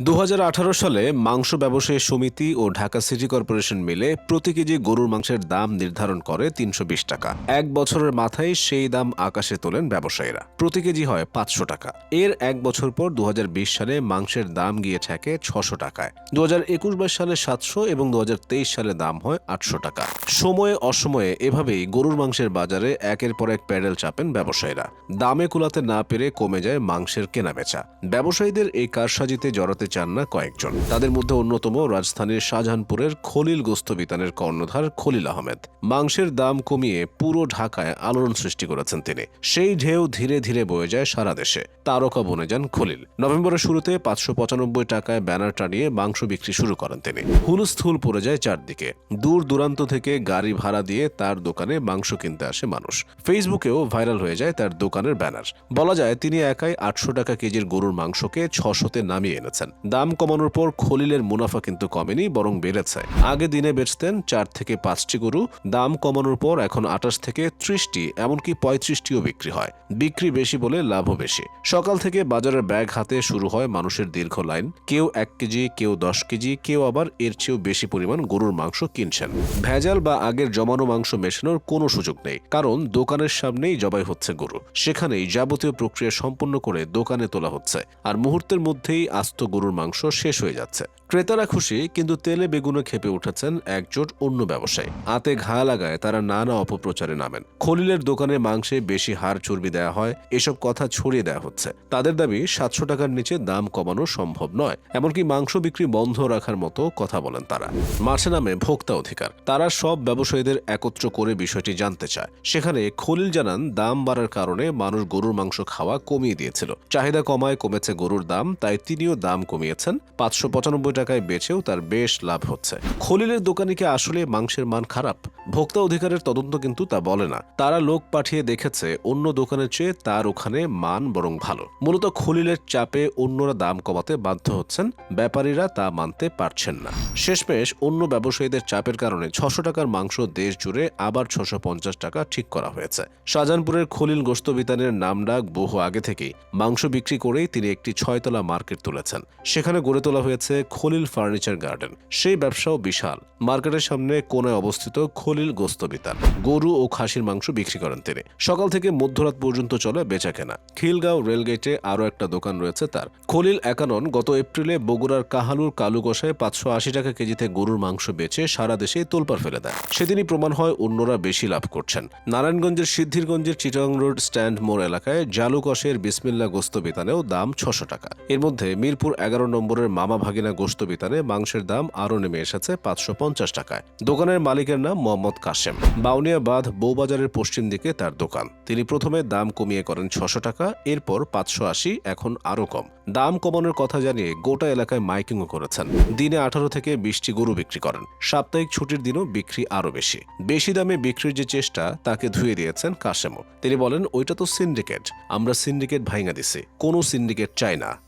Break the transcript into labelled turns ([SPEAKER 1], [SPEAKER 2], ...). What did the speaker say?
[SPEAKER 1] দু হাজার আঠারো সালে মাংস ব্যবসায়ী সমিতি ও ঢাকা সিটি কর্পোরেশন মিলে প্রতি কেজি গরুর মাংসের দাম নির্ধারণ করে তিনশো বিশ টাকা। এক বছরের মাথায় সেই দাম আকাশে তোলেন ব্যবসায়ীরা। প্রতি কেজি হয় পাঁচশো টাকা। এর এক বছর পর দুহাজার বিশ সালে মাংসের দাম গিয়ে ঠেকে ছশো টাকায়। দু হাজার সালে সাতশো এবং দু হাজার তেইশ সালে দাম হয় আটশো টাকা। সময়ে অসময়ে এভাবেই গরুর মাংসের বাজারে একের পর এক প্যাডেল চাপেন ব্যবসায়ীরা। দামে কুলাতে না পেরে কমে যায় মাংসের কেনাবেচা। ব্যবসায়ীদের এই কারসাজিতে জড়াতে চান না কয়েকজন। তাদের মধ্যে অন্যতম রাজধানীর শাহজাহানপুরের খলিল গোস্ত বিতানের কর্ণধার খলিল আহমেদ। মাংসের দাম কমিয়ে পুরো ঢাকায় আলোড়ন সৃষ্টি করেছেন তিনি। সেই ঢেউ ধীরে ধীরে বয়ে যায় সারা দেশে। তারকা বনে যান খলিল। নভেম্বরের শুরুতে পাঁচশো পঁচানব্বই টাকায় ব্যানার টানিয়ে মাংস বিক্রি শুরু করেন তিনি। হুলস্থুল পড়ে যায় চারদিকে। দূর দূরান্ত থেকে গাড়ি ভাড়া দিয়ে তার দোকানে মাংস কিনতে আসে মানুষ। ফেসবুকেও ভাইরাল হয়ে যায় তার দোকানের ব্যানার। বলা যায় তিনি একাই আটশো টাকা কেজির গরুর মাংসকে ছশোতে নামিয়ে এনেছেন। দাম কমানোর পর খলিলের মুনাফা কিন্তু কমেনি, বরং বেড়েছে। আগে দিনে বেচতেন চার থেকে পাঁচটি গরু, দাম কমানোর পর এখন আটাশ থেকে ত্রিশটি, এমনকি পঁয়ত্রিশটিও বিক্রি হয়। বিক্রি বেশি বলে লাভও বেশি। সকাল থেকে বাজারের ব্যাগ হাতে শুরু হয় মানুষের দীর্ঘ লাইন। কেউ এক কেজি, কেউ দশ কেজি, কেউ আবার এর চেয়েও বেশি পরিমাণ গরুর মাংস কিনছেন। ভেজাল বা আগের জমানো মাংস মেশানোর কোনো সুযোগ নেই, কারণ দোকানের সামনেই জবাই হচ্ছে গরু। সেখানেই যাবতীয় প্রক্রিয়া সম্পন্ন করে দোকানে তোলা হচ্ছে। আর মুহূর্তের মধ্যেই আস্ত গরুর মাংস শেষ হয়ে যাচ্ছে। ক্রেতারা খুশি, কিন্তু তেলে বেগুনে খেপে উঠেছেন একজোট অন্য ব্যবসায়ী। আতে ঘা লাগায় তারা নানা অপপ্রচারে নামেন। খলিলের দোকানে মাংসে বেশি হাড় চর্বি দেওয়া হয়, এসব কথা ছড়িয়ে দেওয়া হচ্ছে। তাদের দাবি, সাতশো টাকার নিচে দাম কমানো সম্ভব নয়, এমনকি মাংস বিক্রি বন্ধ রাখার মতো কথা বলেন তারা। মাঠে নামে ভোক্তা অধিকার। তারা সব ব্যবসায়ীদের একত্র করে বিষয়টি জানতে চায়। সেখানে খলিল জানান, দাম বাড়ার কারণে মানুষ গরুর মাংস খাওয়া কমিয়ে দিয়েছিল। চাহিদা কমায় কমেছে গরুর দাম, তাই তিনিও দাম কমিয়েছেন। পাঁচশো পঁচানব্বই টাকায় বেচেও তার বেশ লাভ হচ্ছে। খলিলের দোকানে কি আসলে মাংসের মান খারাপ? ভোক্তা অধিকারের তদন্ত কিন্তু তা বলে না। তারা লোক পাঠিয়ে দেখেছে, অন্য দোকানের চেয়ে তার ওখানে মান বরং ভালো। মূলত খলিলের চাপে অন্যরা দাম কমাতে বাধ্য হচ্ছেন, ব্যাপারীরা তা মানতে পারছেন না। শেষমেশ অন্য ব্যবসায়ীদের চাপের কারণে ছশো টাকার মাংস দেশ জুড়ে আবার ছশো পঞ্চাশ টাকা ঠিক করা হয়েছে। শাহজাহানপুরের খলিল গোস্ত বিতানের নাম ডাক বহু আগে থেকেই মাংস বিক্রি করেই তিনি একটি ছয়তলা মার্কেট তুলেছেন। সেখানে গড়ে তোলা হয়েছে খলিল ফার্নিচার গার্ডেন। সেই ব্যবসাও বিশাল। মার্কেটের সামনে কোনায় অবস্থিত খলিল গোস্ত বিতান। গরু ও খাসির মাংস বিক্রি করেন তিনি। সকাল থেকে মধ্যরাত পর্যন্ত চলে বেচা কেনা খিলগাঁও রেলগেটে আরও একটা দোকান রয়েছে তার। খলিল একানন গত এপ্রিলে বগুড়ার কাহালুর কালু কষায় পাঁচশো আশি টাকা কেজিতে গরুর মাংস বেচে সারা দেশে তোলপার ফেলে দেয় সেদিনই প্রমাণ হয় অন্যরা বেশি লাভ করছেন। নারায়ণগঞ্জের সিদ্ধিরগঞ্জের চিটাং রোড স্ট্যান্ড মোড় এলাকায় জালু কষের বিসমিল্লা গোস্ত বিতানেও দাম ছশো টাকা। এর মধ্যে মিরপুর এগারো নম্বরের মামা ভাগিনা বিতানে মাংসের দাম আরও নেমে এসেছে পাঁচশো পঞ্চাশ টাকায়। দোকানের মালিকের নাম মোহাম্মদ কাশেম। বাউনিয়া বাঁধ বৌবাজারের পশ্চিম দিকে তার দোকান। তিনি প্রথমে দাম কমিয়ে করেন ছশো টাকা, এরপর পাঁচশো আশি, এখন আরও কম। দাম কমানোর কথা জানিয়ে গোটা এলাকায় মাইকিংও করেছেন। দিনে আঠারো থেকে বিশটি গরু বিক্রি করেন। সাপ্তাহিক ছুটির দিনও বিক্রি আরও বেশি। বেশি দামে বিক্রির যে চেষ্টা, তাকে ধুয়ে দিয়েছেন কাশেমও। তিনি বলেন, ওইটা তো সিন্ডিকেট। আমরা সিন্ডিকেট ভাইঙা দিছি। কোনো সিন্ডিকেট চাই না।